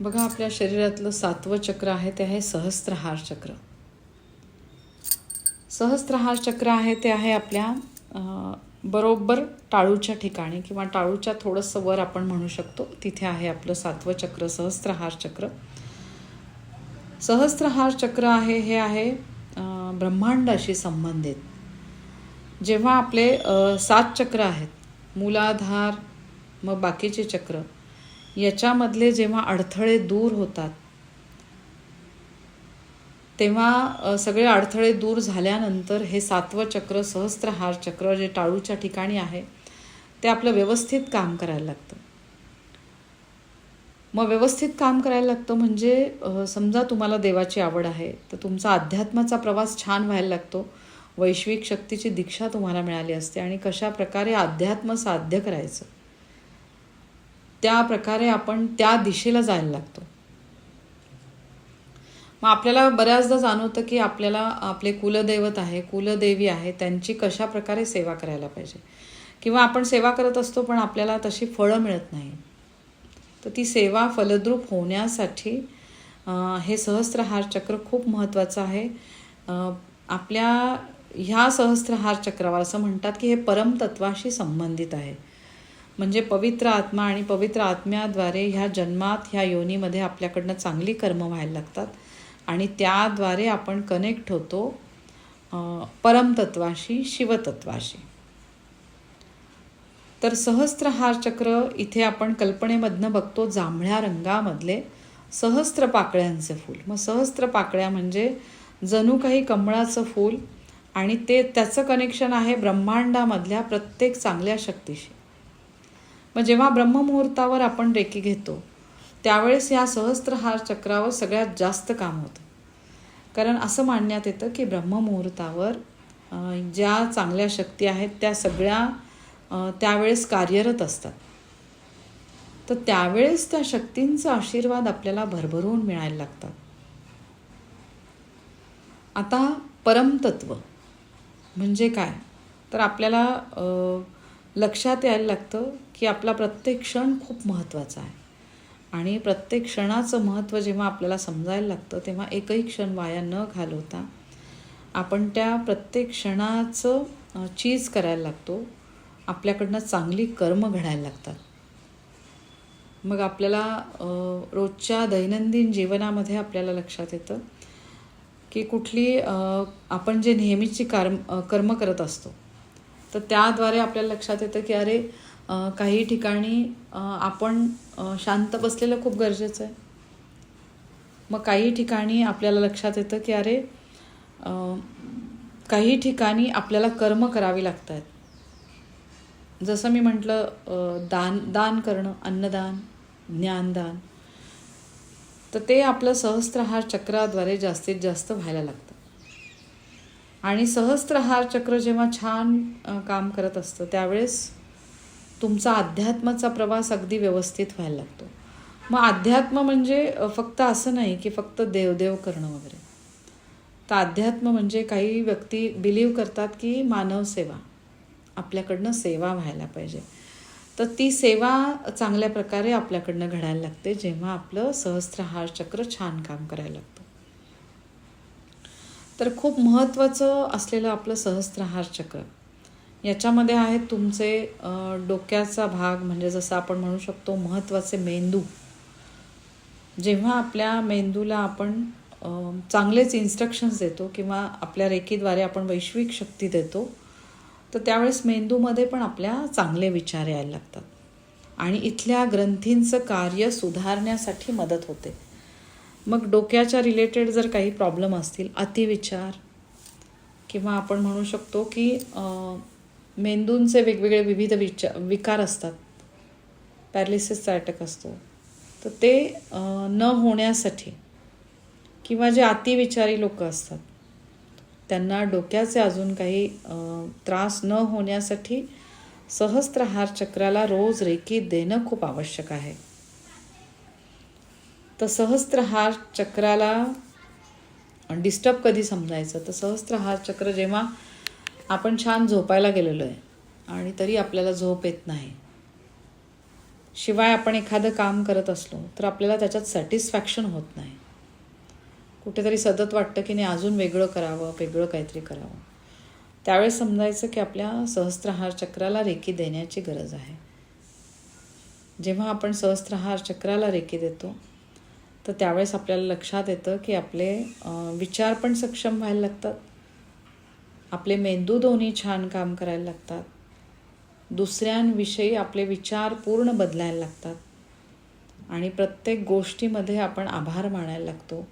बघा आपल्या शरीरातलं सातवं चक्र आहे ते आहे सहस्त्रहार चक्र. सहस्त्रहार चक्र आहे ते आहे आपल्या बरोबर टाळूच्या ठिकाणी किंवा टाळूच्या थोडंसं वर आपण म्हणू शकतो. तिथे आहे आपलं सातवं चक्र सहस्त्रहार चक्र. सहस्त्रहार चक्र आहे हे आहे ब्रह्मांडाशी संबंधित. जेव्हा आपले सात चक्र आहेत मूलाधार मग बाकीचे चक्र याच्यामधले जेव्हा अडथळे दूर होतात तेव्हा सगळे अडथळे दूर झाल्यानंतर हे सातवं चक्र सहस्त्रहार चक्र जे टाळूच्या ठिकाणी आहे ते आपलं व्यवस्थित काम करायला लागतं. मग व्यवस्थित काम करायला लागतं म्हणजे समजा तुम्हाला देवाची आवड आहे तर तुमचा अध्यात्माचा प्रवास छान व्हायला लागतो वैश्विक शक्तीची दीक्षा तुम्हाला मिळाली असते आणि कशा प्रकारे अध्यात्म साध्य करायचं. त्या प्रकारे आपण त्या दिशेला जायला लागतो. मग आपल्याला बऱ्याचदा जाणवतं की आपल्याला आपले कुलदैवत आहे कुलदेवी आहे त्यांची कशा प्रकारे सेवा करायला पाहिजे? किंवा आपण सेवा करत असतो पण आपल्याला तशी फळं मिळत नाही. तर ती सेवा फलद्रूप होण्यासाठी हे सहस्त्रहार चक्र खूप महत्त्वाचं आहे. आपल्या ह्या सहस्त्रहार चक्रावर असं म्हणतात की हे परमतत्वाशी संबंधित आहे. म्हणजे पवित्र आत्मा आणि पवित्र आत्म्याद्वारे ह्या जन्मात ह्या योनीमध्ये आपल्याकडनं चांगली कर्म व्हायला लागतात. आणि त्याद्वारे आपण कनेक्ट होतो परमतत्वाशी शिवतत्वाशी. तर सहस्त्रहार चक्र इथे आपण कल्पनेमधनं बघतो जांभळ्या रंगामधले सहस्त्र पाकळ्यांचे फूल. मग सहस्त्र पाकळ्या म्हणजे जणू काही कमळाचं फूल आणि ते त्याचं कनेक्शन आहे ब्रह्मांडामधल्या प्रत्येक चांगल्या शक्तीशी. मग जेव्हा ब्रह्ममुहूर्तावर आपण रेकी घेतो त्यावेळेस या सहस्त्रहार चक्रावर सगळ्यात जास्त काम होतं. कारण असं मानण्यात येतं की ब्रह्ममुहूर्तावर ज्या चांगल्या शक्ती आहेत त्या सगळ्या त्यावेळेस कार्यरत असतात. तर त्यावेळेस त्या शक्तींचा आशीर्वाद आपल्याला भरभरून मिळायला लागतात. आता परमतत्व म्हणजे काय? तर आपल्याला लक्षात यायला लागतं की आपला प्रत्येक क्षण खूप महत्त्वाचा आहे. आणि प्रत्येक क्षणाचं महत्त्व जेव्हा आपल्याला समजायला लागतं तेव्हा एकही क्षण वाया न घालवता आपण त्या प्रत्येक क्षणाचं चीज करायला लागतो. आपल्याकडनं चांगली कर्म घडायला लागतात. मग आपल्याला रोजच्या दैनंदिन जीवनामध्ये आपल्याला लक्षात येतं की कुठली आपण जे नेहमीची कर्म कर्म करत असतो तर त्याद्वारे आपल्याला लक्षात येतं की अरे काही ठिकाणी आपण शांत बसलेलं खूप गरजेचं आहे. मग काही ठिकाणी आपल्याला लक्षात येतं की अरे काही ठिकाणी आपल्याला कर्म करावी लागत आहेत जसं मी म्हटलं दान दान करणं अन्नदान ज्ञानदान. तर ते आपलं सहस्त्रहार चक्राद्वारे जास्तीत जास्त व्हायला लागतं. आणि सहस्त्रहार चक्र जेव्हा छान काम करत असतं त्यावेळेस तुमचा अध्यात्माचा प्रवास अगदी व्यवस्थित व्हायला लागतो. मग अध्यात्म म्हणजे फक्त असं नाही की फक्त देवदेव करणं वगैरे. तर अध्यात्म म्हणजे काही व्यक्ती बिलीव करतात की मानव सेवा. आपल्याकडनं सेवा व्हायला पाहिजे. तर ती सेवा चांगल्या प्रकारे आपल्याकडनं घडायला लागते जेव्हा आपलं सहस्त्रहार चक्र छान काम करायला लागतं. तर खूप महत्त्वाचं असलेलं आपलं सहस्त्रहार चक्र. याच्यामध्ये आहेत तुमचे डोक्याचा भाग म्हणजे जसं आपण म्हणू शकतो महत्त्वाचे मेंदू. जेव्हा आपल्या मेंदूला आपण चांगलेच इन्स्ट्रक्शन्स देतो किंवा आपल्या रेखीद्वारे आपण वैश्विक शक्ती देतो तर त्यावेळेस मेंदूमध्ये पण आपल्या चांगले विचार यायला लागतात. आणि इथल्या ग्रंथींचं कार्य सुधारण्यासाठी मदत होते. मग डोक्याच्या रिलेटेड जर काही प्रॉब्लेम असतील अतिविचार किंवा आपण म्हणू शकतो की मेंदूंचे वेगवेगळे विविध विचार विकार असतात. पॅरालिसिसचा अटॅक असतो. तर ते न होण्यासाठी किंवा जे अतिविचारी लोक असतात त्यांना डोक्याचे अजून काही त्रास न होण्यासाठी सहस्त्रहार चक्राला रोज रेकी देणं खूप आवश्यक आहे. तर सहस्त्रहार चक्राला डिस्टर्ब कधी समजायचं? तर सहस्त्रहार चक्र जेव्हा आपण छान झोपायला गेलेलो आहे आणि तरी आपल्याला झोप येत नाही. शिवाय आपण एखादं काम करत असलो तर आपल्याला त्याच्यात सॅटिस्फॅक्शन होत नाही. कुठेतरी सतत वाटतं की नाही अजून वेगळं करावं वेगळं काहीतरी करावं. त्यावेळेस समजायचं की आपल्या सहस्त्रहार चक्राला रेखी देण्याची गरज आहे. जेव्हा आपण सहस्त्रहार चक्राला रेखी देतो तर त्यावेळेस आपल्याला लक्षात येतं की आपले विचार पण सक्षम व्हायला लागतात. आपले मेंदू दोन्ही छान काम करायला लागतात. दुसऱ्यांविषयी आपले विचार पूर्ण बदलायला लागतात. आणि प्रत्येक गोष्टीमध्ये आपण आभार मानायला लागतो.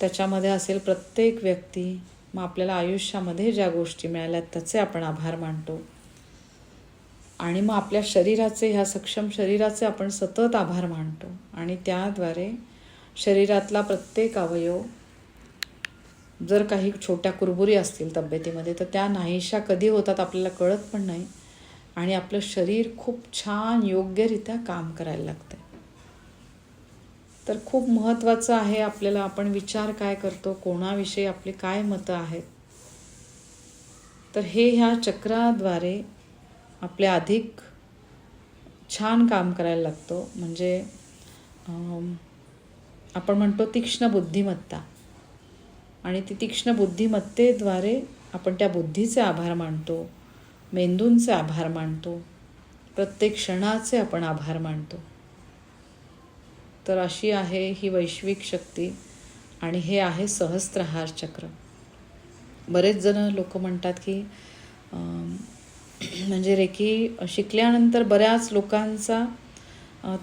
त्याच्यामध्ये असेल प्रत्येक व्यक्ती मग आपल्याला आयुष्यामध्ये ज्या गोष्टी मिळाल्या त्याचे आपण आभार मानतो. आणि मग आपल्या शरीराचे ह्या सक्षम शरीराचे आपण सतत आभार मानतो. आणि त्याद्वारे शरीरातला प्रत्येक अवयव जर काही छोट्या कुरबुरी असतील तब्येतीमध्ये तर त्या नाहीशा कधी होतात आपल्याला कळत पण नाही. आणि आपलं शरीर खूप छान योग्यरित्या काम करायला लागतं तर खूप महत्त्वाचं आहे आपल्याला आपण विचार काय करतो कोणाविषयी आपली काय मतं आहेत. तर हे ह्या चक्राद्वारे आपले अधिक छान काम करायला लागतो. म्हणजे आपण म्हणतो तीक्ष्ण बुद्धिमत्ता. आणि ती तीक्ष्ण बुद्धिमत्तेद्वारे आपण त्या बुद्धीचे आभार मानतो मेंदूंचे आभार मानतो प्रत्येक क्षणाचे आपण आभार मानतो. तर अशी आहे ही वैश्विक शक्ती आणि हे आहे सहस्त्रहार चक्र. बरेच जण लोक म्हणतात की म्हणजे रेकी शिकल्यानंतर बऱ्याच लोकांचा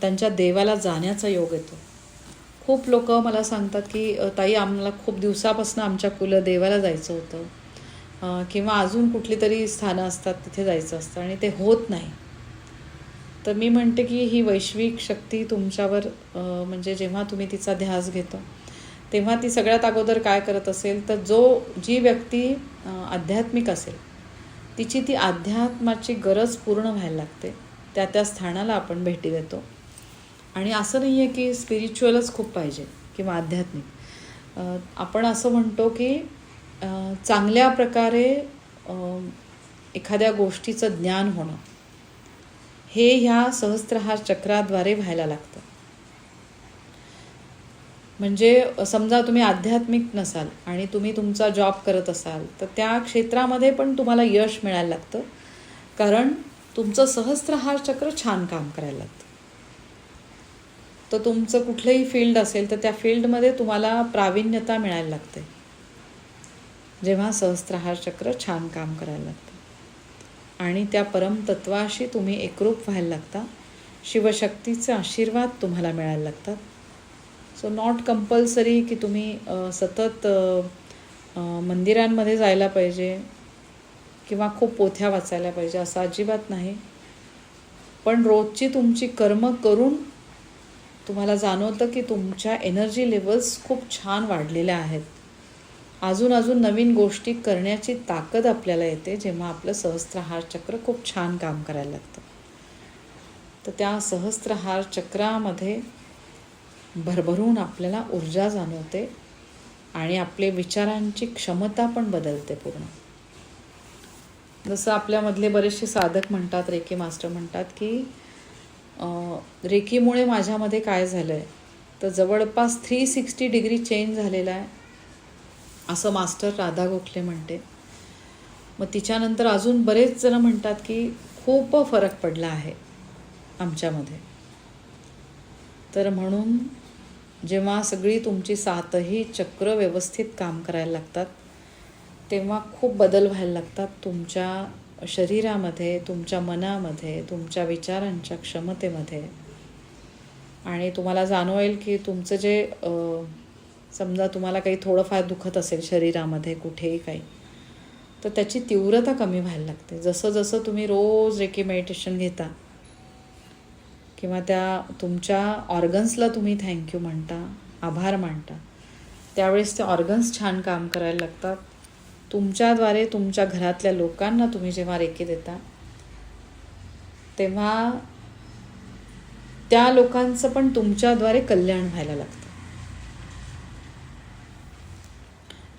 त्यांच्या देवाला जाण्याचा योग येतो. खूप लोक मला सांगतात की ताई आम्हाला खूप दिवसापासून आमच्या कुलदेवाला जायचं होतं. किंवा अजून कुठली तरी स्थानं असतात तिथे जायचं असतं आणि ते होत नाही. तर मी म्हणते की ही वैश्विक शक्ती तुमच्यावर म्हणजे जेव्हा तुम्ही तिचा ध्यास घेतो तेव्हा ती सगळ्यात अगोदर काय करत असेल तर जो जी व्यक्ती आध्यात्मिक असेल तिची ती अध्यात्माची गरज पूर्ण व्हायला लागते. त्या त्या स्थानाला आपण भेटी देतो. आणि असं नाही आहे की स्पिरिच्युअलच खूप पाहिजे किंवा आध्यात्मिक. आपण असं म्हणतो की चांगल्या प्रकारे एखाद्या गोष्टीचं ज्ञान होणं हे ह्या सहस्त्रहार चक्राद्वारे व्हायला लागतं. म्हणजे समजा तुम्ही आध्यात्मिक नसाल आणि तुम्ही तुमचा जॉब करत असाल तर त्या क्षेत्रामध्ये पण तुम्हाला यश मिळायला लागतं. कारण तुमचं सहस्त्रहार चक्र छान काम करायला लागतं. तर तुमचं कुठलंही फील्ड असेल तर त्या फील्डमध्ये तुम्हाला प्रावीण्यता मिळायला लागते. जेव्हा सहस्त्रहार चक्र छान काम करायला लागतं. आणि त्या परमतत्वाशी तुम्ही एकरूप व्हायला लागता. शिवशक्तीचे आशीर्वाद तुम्हाला मिळायला लागतात. सो नॉट कंपल्सरी की तुम्ही सतत मंदिरांमध्ये जायला पाहिजे किंवा खूप पोथ्या वाचायला पाहिजे असं अजिबात नाही. पण रोजची तुमची कर्म करून तुम्हाला जाणवतं की तुमच्या एनर्जी लेवल्स खूप छान वाढलेल्या आहेत. अजून अजून नवीन गोष्टी करण्याची ताकद आपल्याला येते जेव्हा आपलं सहस्त्रहार चक्र खूप छान काम करायला लागतं. तर त्या सहस्त्रहार चक्रामध्ये भरभरून आपल्याला ऊर्जा जाणवते आणि आपले विचारांची क्षमता पण बदलते पूर्ण. जसं आपल्यामधले बरेचसे साधक म्हणतात रेकी मास्टर म्हणतात की रेकीमुळे माझ्यामध्ये काय झालं आहे तर जवळपास थ्री सिक्स्टी डिग्री चेंज झालेला आहे असं मास्टर राधा गोखले म्हणते. मग तिच्यानंतर अजून बरेच जण म्हणतात की खूप फरक पडला आहे आमच्यामध्ये. तर म्हणून जेव्हा सगळी तुमची सातही चक्र व्यवस्थित काम करायला लागतात तेव्हा खूप बदल व्हायला लागतात तुमच्या शरीरामध्ये तुमच्या मनामध्ये तुमच्या विचारांच्या क्षमतेमध्ये. आणि तुम्हाला जाणवेल की तुमचं जे समजा तुम्हाला काही थोडंफार दुखत असेल शरीरामध्ये कुठेही काही तर त्याची तीव्रता कमी व्हायला लागते. जसं जसं तुम्ही रोज रेकी मेडिटेशन घेता किंवा त्या तुमच्या ऑर्गन्सला तुम्ही थँक्यू म्हणता आभार मानता. त्यावेळेस ते ऑर्गन्स छान काम करायला लागतात. तुमच्याद्वारे तुमच्या घरातल्या लोकांना तुम्ही जेव्हा रेखी देता तेव्हा त्या लोकांचं पण तुमच्याद्वारे कल्याण व्हायला लागतं.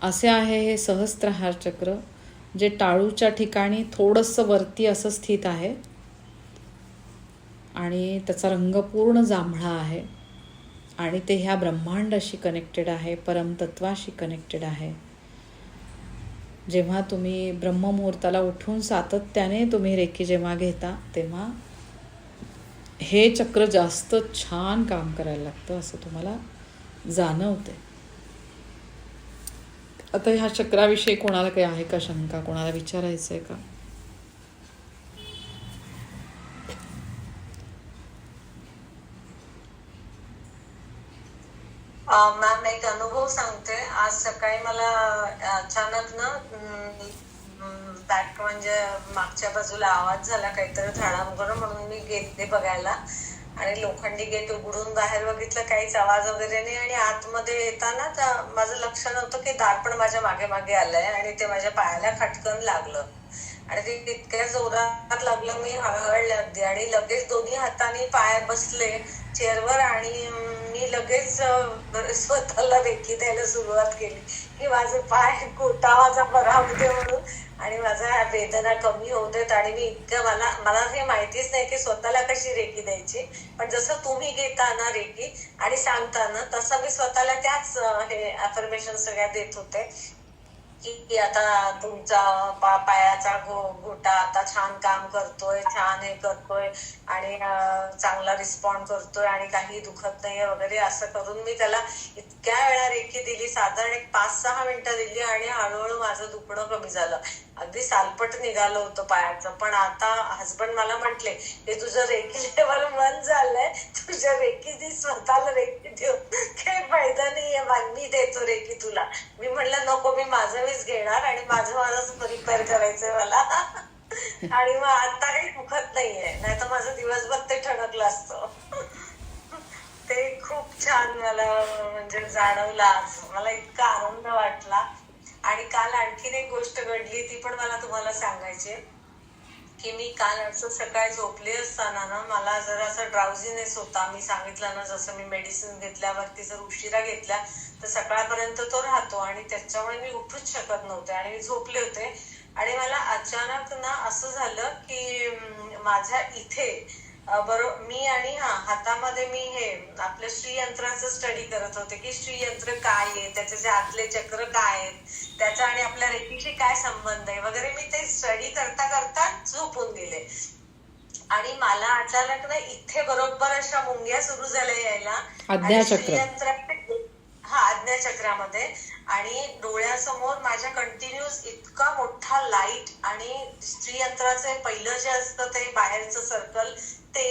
असे आहे हे सहस्त्रहार चक्र जे टाळूच्या ठिकाणी थोडंसं वरती असं स्थित आहे. आणि त्याचा रंग पूर्ण जांभळा आहे. आणि ते ह्या ब्रह्मांडाशी कनेक्टेड आहे परमतत्वाशी कनेक्टेड आहे. जेव्हा तुम्ही ब्रह्ममुहूर्ताला उठून सातत्याने तुम्ही रेकी जेव्हा घेता तेव्हा हे चक्र जास्त छान काम करायला लागतं असं तुम्हाला जाणवते आता ह्या चक्राविषयी कोणाला काही आहे का शंका? कोणाला विचारायचं आहे का? मॅम एक अनुभव सांगते. आज सकाळी मला अचानक ना बॅक म्हणजे मागच्या बाजूला आवाज झाला काहीतरी झाडामुळे म्हणून मी गेले बघायला. आणि लोखंडी गेट उघडून बाहेर बघितलं काहीच आवाज वगैरे नाही. आणि आतमध्ये येताना माझं लक्ष नव्हतं की दार पण माझ्या मागे मागे आलंय आणि ते माझ्या पायाला खटकन लागलं. आणि ते इतक्या जोरात लागलं मी हळहळले अगदी. आणि लगेच दोन्ही हाताने पाय बसले चेअरवर आणि मी लगेच स्वतःला रेखी द्यायला सुरुवात केली. की माझे पाय गोटा माझा बरा होते म्हणून. आणि माझा ह्या वेदना कमी होऊ देत आणि मी इतकं मला मला हे माहितीच नाही की स्वतःला कशी रेखी द्यायची. पण जसं तुम्ही घेता ना रेखी आणि सांगता ना तसं मी स्वतःला त्याच हे अफर्मेशन सगळ्या देत होते. की आता तुमचा पा पायाचा घोटा आता छान काम करतोय छान हे करतोय आणि चांगला रिस्पॉन्ड करतोय आणि काही दुखत नाहीये वगैरे असं करून मी त्याला इतक्या वेळा रेखी दिली. साधारण एक पाच सहा मिनिटं दिली आणि हळूहळू माझं दुखणं कमी झालं. अगदी सालपट निघालं होतं पायाचं. पण आता हसबंड मला म्हंटले हे तुझं रेखी लेवल मन झालंय. तुझ्या रेखी स्वतःला रेखी देऊ. काही फायदा नाहीये मान मी देतो रेखी तुला. मी म्हणलं नको मी माझं मीच घेणार आणि माझं माझंच रिपेअर करायचंय मला. आणि मग आता काही दुखत नाहीये. नाही तर माझं दिवसभर ते ठणकलं असतं. ते खूप छान मला म्हणजे जाणवलं आज. मला इतका आनंद वाटला. आणि काल आणखीन एक गोष्ट घडली ती पण मला तुम्हाला सांगायची की मी काल असं सकाळी झोपले असताना ना मला जरा असं ड्राउझीनेस होता. मी सांगितलं ना जसं मी मेडिसिन घेतल्यावरती जर उशिरा घेतल्या तर सकाळपर्यंत तो राहतो आणि त्याच्यामुळे मी उठूच शकत नव्हते आणि मी झोपले होते. आणि मला अचानक ना असं झालं की माझ्या इथे अं, बरो मी आणि हा हातामध्ये मी हे आपलं श्रीयंत्राचं स्टडी करत होते की श्रीयंत्र काय आहे त्याचे जे आतले चक्र काय आहेत त्याचा आणि आपल्या रेखीशी काय संबंध आहे वगैरे मी ते स्टडी करता करता झोपून गेले आणि मला अचानक ना इथे बरोबर अशा मुंग्या सुरू झाल्या यायला आणि आज्ञाचक्र. हा आज्ञाचक्रामध्ये आणि डोळ्यासमोर माझ्या कंटिन्युअस इतका मोठा लाइट आणि स्त्रीयंत्राचे पहिलं जे असतं ते बाहेरचं सर्कल ते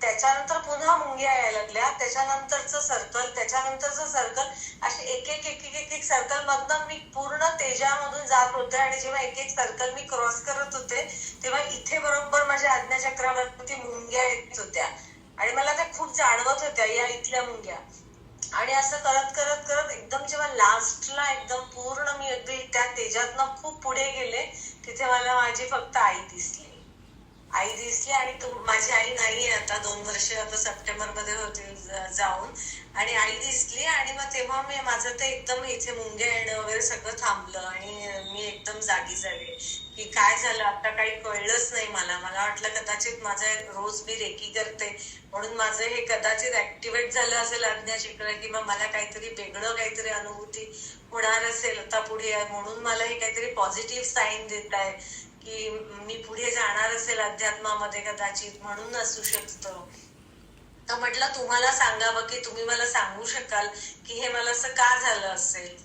त्याच्यानंतर पुन्हा मुंग्या यायला लागल्या. त्याच्यानंतरचं सर्कल त्याच्यानंतरचं सर्कल असे एक एक एक एक एक एक सर्कल मधनं मी पूर्ण तेजामधून जात होते आणि जेव्हा एक एक सर्कल मी क्रॉस करत होते तेव्हा इथे बरोबर माझ्या आज्ञाचक्रावरती मुंग्या येत होत्या. आणि मला त्या खूप जाणवत होत्या या इथल्या मुंग्या. आणि असं करत करत करत एकदम जेव्हा लास्टला एकदम पूर्ण मी अगदी त्या तेजातनं खूप पुढे गेले तिथे मला माझी फक्त आई दिसली. आई दिसली आणि माझी आई नाहीये आता दोन वर्ष आता सप्टेंबरमध्ये होती जाऊन. आणि आई दिसली आणि मग तेव्हा मी माझं ते एकदम इथे मुंग्या येणं वगैरे सगळं थांबलं आणि मी एकदम जागी झाले. की काय झालं? आता काही कळलंच नाही मला. मला वाटलं कदाचित माझं रोज मी रेकी करते. म्हणून माझं हे कदाचित ऍक्टिव्हेट झालं असेल अज्ञाचक्र किंवा मला काहीतरी वेगळं काहीतरी अनुभूती होणार असेल आता पुढे. म्हणून मला हे काहीतरी पॉझिटिव्ह साईन देत आहे की मी पुढे जाणार असेल अध्यात्मामध्ये कदाचित म्हणून असू शकतं. तर म्हटलं तुम्हाला सांगावं की तुम्ही मला सांगू शकाल की हे मला असं का झालं असेल?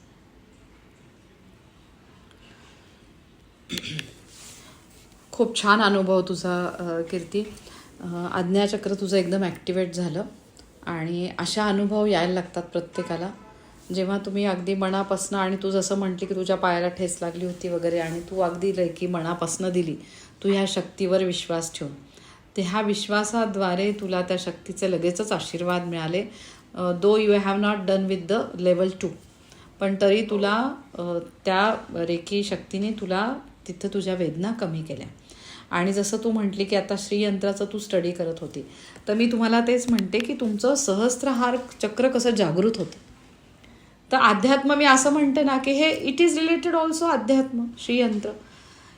खूप छान अनुभव तुझा कीर्ती. आज्ञाचक्र तुझं एकदम ॲक्टिवेट झालं आणि अशा अनुभव यायला लागतात प्रत्येकाला. जेव्हा तुम्ही अगदी मनापासनं आणि तू जसं म्हटली की तुझ्या पायाला ठेस लागली होती वगैरे आणि तू अगदी रेकी मनापासनं दिली तू ह्या शक्तीवर विश्वास ठेवून ते ह्या विश्वासाद्वारे तुला त्या शक्तीचे लगेचच आशीर्वाद मिळाले. Though you have not done with the level two पण तरी तुला त्या रेखी शक्तीने तुला तिथं तुझ्या वेदना कमी केल्या. आणि जसं तू म्हटली की आता श्रीयंत्राचं तू स्टडी करत होती तर मी तुम्हाला तेच म्हणते की तुमचं सहस्त्रहार चक्र कसं जागृत होतं. तर अध्यात्म मी असं म्हणते ना की हे इट इज रिलेटेड ऑल्सो अध्यात्म श्रीयंत्र.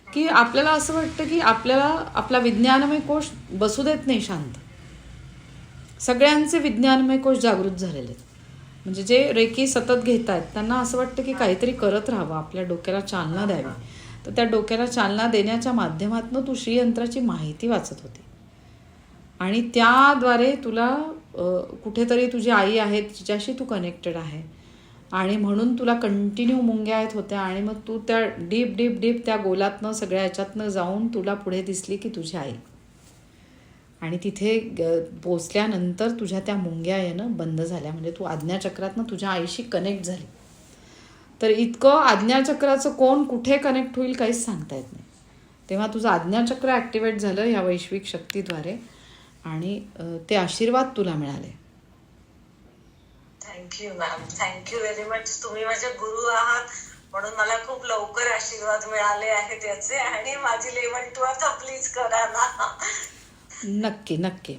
की आपल्याला असं वाटतं की आपल्याला आपला विज्ञानमय कोश बसू देत नाही शांत. सगळ्यांचे विज्ञानमय कोश जागृत झालेले आहेत. म्हणजे जे रेकी सतत घेत आहेत त्यांना असं वाटतं की काहीतरी करत राहावं आपल्या डोक्याला चालना द्यावी. तर त्या डोक्याला चालना देण्याच्या माध्यमातून तू श्रीयंत्राची माहिती वाचत होती. आणि त्याद्वारे तुला कुठेतरी तुझी आई आहे तिच्याशी तू कनेक्टेड आहे. आणि म्हणून तुला कंटिन्यू मुंग्या येत होत्या आणि मग तू त्या डीप डीप डीप त्या गोलातनं सगळ्या ह्याच्यातनं जाऊन तुला पुढे दिसली की तुझी आई. आणि तिथे ग- पोचल्यानंतर तुझ्या त्या मुंग्या येणं बंद झाल्या. म्हणजे तू आज्ञाचक्रातनं तुझ्या आईशी कनेक्ट झाली. तर इतकं आज्ञाचक्राचं कोण कुठे कनेक्ट होईल काहीच सांगता येत नाही. तेव्हा तुझं आज्ञाचक्र ॲक्टिवेट झालं ह्या वैश्विक शक्तीद्वारे. आणि ते आशीर्वाद तुला मिळाले. Thank you ma'am thank you very much तुम्ही माझे गुरु आहात म्हणून मला खूप लवकर आशीर्वाद मिळाले आहेत याचे आणि माझी लेवल टू आता प्लीज करा ना. नक्की नक्की.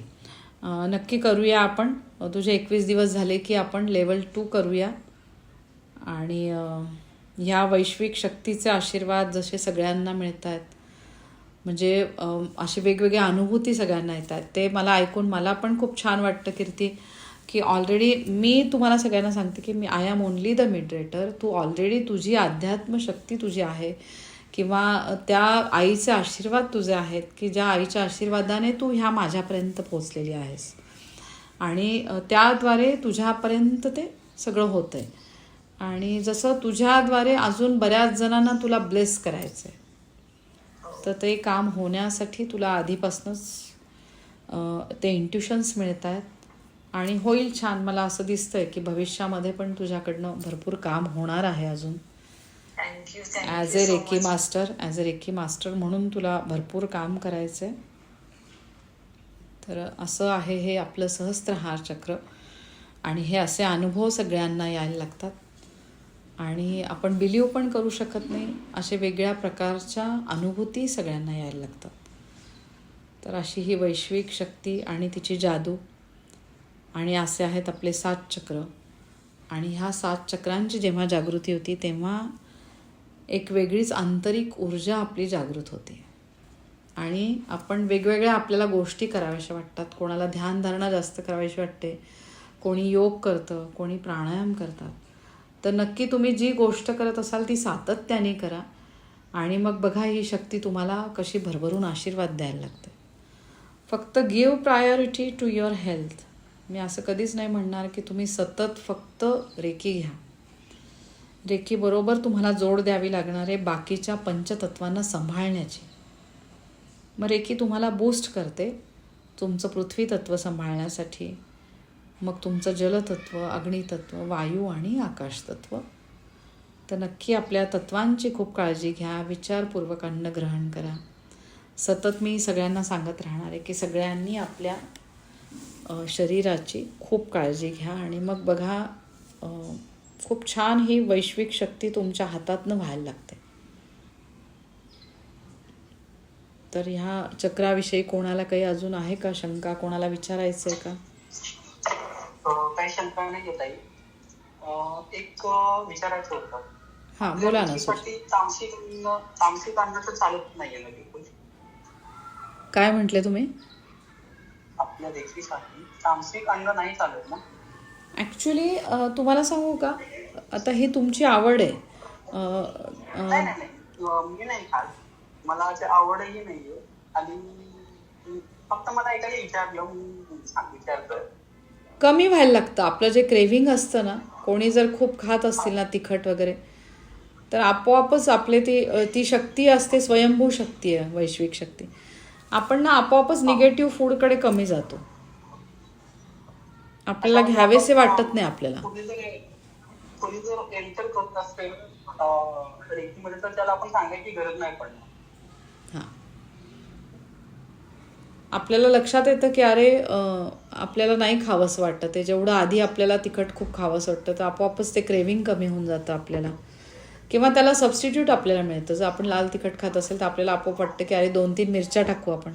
नक्की करूया आपण. तुझे एकवीस दिवस झाले की आपण लेवल टू करूया. आणि ह्या वैश्विक शक्तीचे आशीर्वाद जसे सगळ्यांना मिळत आहेत म्हणजे अशी वेगवेगळ्या अनुभूती सगळ्यांना येत आहेत ते मला ऐकून मला पण खूप छान वाटतं कीर्ती. की ऑलरेडी मी तुम्हाला सगळ्यांना सांगते की मी I am only the moderator Tu already तुझी अध्यात्मशक्ती तुझी आहे. किंवा त्या आईचे आशीर्वाद तुझे आहेत की ज्या आईच्या आशीर्वादाने तू ह्या माझ्यापर्यंत पोचलेली आहेस. आणि त्याद्वारे तुझ्यापर्यंत ते सगळं होतं आहे आणि जसं तुझ्याद्वारे अजून बऱ्याच जणांना तुला ब्लेस करायचं आहे तर ते काम होण्यासाठी तुला आधीपासूनच ते इंट्युशन्स मिळत आहेत आणि होईल छान. मला असं दिसतंय की भविष्यामध्ये पण तुझ्याकडनं भरपूर काम होणार आहे अजून. As thank you reiki master as a reiki master म्हणून तुला भरपूर काम करायचं आहे तर असं आहे हे आपलं सहस्त्रहार चक्र. आणि हे असे अनुभव सगळ्यांना यायला लागतात. आणि आपण बिलीव पण करू शकत नाही. असे वेगळ्या प्रकारच्या अनुभूती सगळ्यांना यायला लागतात. तर अशी ही वैश्विक शक्ती आणि तिची जादू आणि असे आहेत आपले सात चक्र. आणि ह्या सात चक्रांची जेव्हा जागृती होती तेव्हा एक वेगळीच आंतरिक ऊर्जा आपली जागृत होते. आणि आपण वेगवेगळ्या आपल्याला गोष्टी कराव्याशा वाटतात. कोणाला ध्यानधारणा जास्त करावीशी वाटते कोणी योग करतं कोणी प्राणायाम करतात. तर नक्की तुम्ही जी गोष्ट करत असाल ती सातत्याने करा. आणि मग बघा ही शक्ती तुम्हाला कशी भरभरून आशीर्वाद द्यायला लागते. फक्त give priority to your health मी असं कधीच नाही म्हणणार की तुम्ही सतत फक्त रेकी घ्या. रेकीबरोबर तुम्हाला जोड द्यावी लागणार आहे बाकीच्या पंचतत्वांना सांभाळण्याची. मग रेकी तुम्हाला बूस्ट करते तुमचं पृथ्वी तत्व सांभाळण्यासाठी. मग तुमचं जलतत्व अग्नितत्व वायू आणि आकाशतत्व. तर नक्की आपल्या तत्वांची खूप काळजी घ्या विचारपूर्वक अन्न ग्रहण करा. सतत मी सगळ्यांना सांगत राहणार आहे की सगळ्यांनी आपल्या शरीराची खूप काळजी घ्या आणि मग बघा खूप छान ही वैश्विक शक्ती तुमच्या हातातनं व्हायला लागते. तर ह्या चक्राविषयी कोणाला काही अजून आहे का शंका? कोणाला विचारायचं आहे का काही शंका नाही येईल अं, एक विचारायचं होतं. हां बोला ना तामसिक तामसिक चालत नाहीये काय म्हटले तुम्ही? आपल्या देखीसाठी तामसिक अन्न नाही चालत ना? ॲक्च्युली तुम्हाला सांगू का? आता ही तुमची आवड आहे. नाही नाही नाही. मी नाही खात. मला आवडही नाहीये. आणि फक्त मला एकाने विचारलं मी सांग विचारतोय कमी व्हायला लागतं. आपलं जे क्रेव्हिंग असतं ना कोणी जर खूप खात असतील ना तिखट वगैरे तर आपोआपच आपले ती ती शक्ती असते स्वयंभू शक्ती आहे वैश्विक शक्ती. आपण ना आपोआपच निगेटिव्ह फूडकडे कमी जातो. आपल्याला घ्यावेसे वाटत नाही आपल्याला. कोणी जर कोणी जर एंटर करत असेल अं, रेकीमध्ये तर त्याला आपण सांगायची गरज नाही पडणार. हां. आपल्याला लक्षात येतं की अरे आपल्याला नाही खावंसं वाटतं ते जेवढं आधी आपल्याला तिखट खूप खावंसं वाटतं तर आपोआपच ते क्रेविंग कमी होऊन जातं आपल्याला. किंवा त्याला सबस्टिट्यूट आपल्याला मिळतं. जर आपण लाल तिखट खात असेल तर आपल्याला आपोआप वाटतं की अरे दोन तीन मिरच्या टाकू आपण.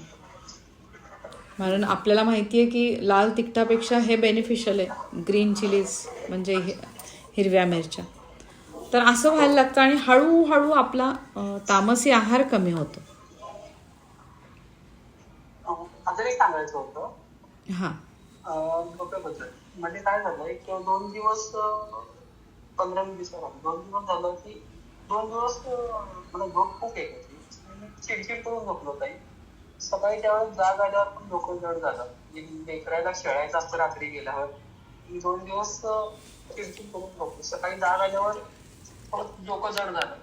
कारण आपल्याला माहिती आहे की लाल तिखटापेक्षा हे बेनिफिशियल आहे. ग्रीन चिलीज म्हणजे हिरव्या मिरच्या. तर असं व्हायला लागतं आणि हळूहळू आपला तामसी आहार कमी होतो. हां. म्हणजे काय झालं एक दोन दिवस पंधरा वीस दिवसाखाली दोन दिवस झालं की दोन दिवस मला म्हणजे झोप खूप येत होती. मी चिडचिड करून झोपलो काही सकाळी त्यावेळेस जाग आल्यावर पण डोकं जड झालं. म्हणजे लेकरायला खेळायचं असतं रात्री गेल्यावर. मी दोन दिवस चिडचिड करून झोपलो. सकाळी जाग आल्यावर परत डोकं जड झालं.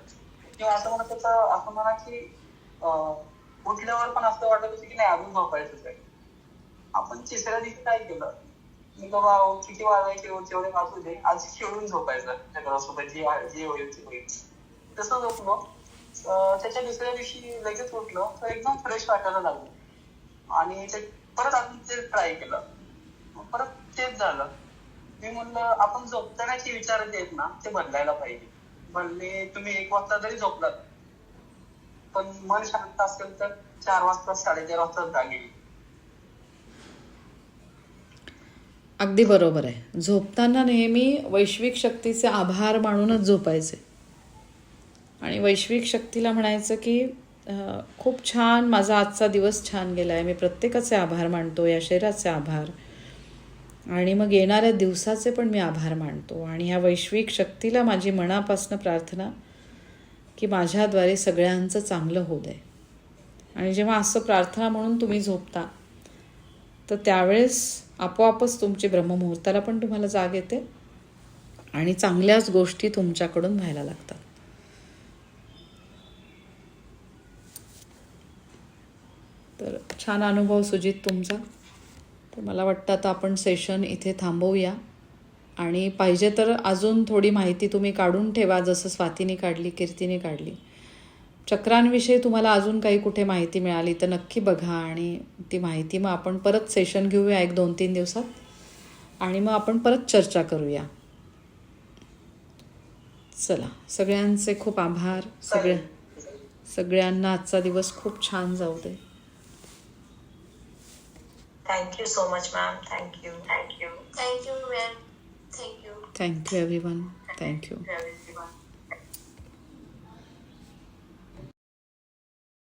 किंवा असं म्हणत त्याचं असं म्हणा की उठल्यावर पण असं वाटत होतं की नाही अजून झोपायचंच आहे. आपण तिसऱ्या दिवशी काय केलं? मी बाबा अहो, किती वाजायचे हो, तेवढे वाजू दे. आज खेळून झोपायचं लेकरासोबत जे आहे जे होईल ते होईल. तसं झोपलो. त्याच्या दुसऱ्या दिवशी लगेच उठलो. तर एकदम फ्रेश वाटायला लागलं. आणि ते परत आपण ते ट्राय केलं. परत तेच झालं. मी म्हणलं आपण झोपताना जे विचार जे आहेत ना ते बदलायला पाहिजे. म्हणले तुम्ही एक वाजता जरी झोपलात. पण मन शांत असेल तर चार वाजता साडेचार वाजता जाग अगदी बरोबर आहे. झोपताना नेहमी वैश्विक शक्तीचे आभार मानूनच झोपायचे. आणि वैश्विक शक्तीला म्हणायचं की खूप छान माझा आजचा दिवस छान गेला आहे मी प्रत्येकाचे आभार मानतो या शरीराचे आभार. आणि मग येणाऱ्या दिवसाचे पण मी आभार मानतो. आणि ह्या वैश्विक शक्तीला माझी मनापासून प्रार्थना की माझ्याद्वारे सगळ्यांचं चांगलं होऊ दे. आणि जेव्हा असं प्रार्थना म्हणून तुम्ही झोपता तर त्यावेळेस आपोआपच तुमची ब्रह्ममुहूर्ताला पण तुम्हाला जाग येते आणि चांगल्याच गोष्टी तुमच्याकडून व्हायला लागतात. तर छान अनुभव सुजित तुमचा. तर मला वाटतं आता आपण सेशन इथे थांबवूया. आणि पाहिजे तर अजून थोडी माहिती तुम्ही काढून ठेवा जसं स्वातीने काढली कीर्तीने काढली. चक्रांविषयी तुम्हाला अजून काही कुठे माहिती मिळाली तर नक्की बघा आणि ती माहिती मग आपण परत सेशन घेऊया एक दोन तीन दिवसात. आणि मग आपण परत चर्चा करूया. चला सगळ्यांचे खूप आभार. सगळ्या सगळ्यांना आजचा दिवस खूप छान जाऊ दे. Thank you so much ma'am thank you thank you Thank you, ma'am. Thank you. Thank you everyone thank you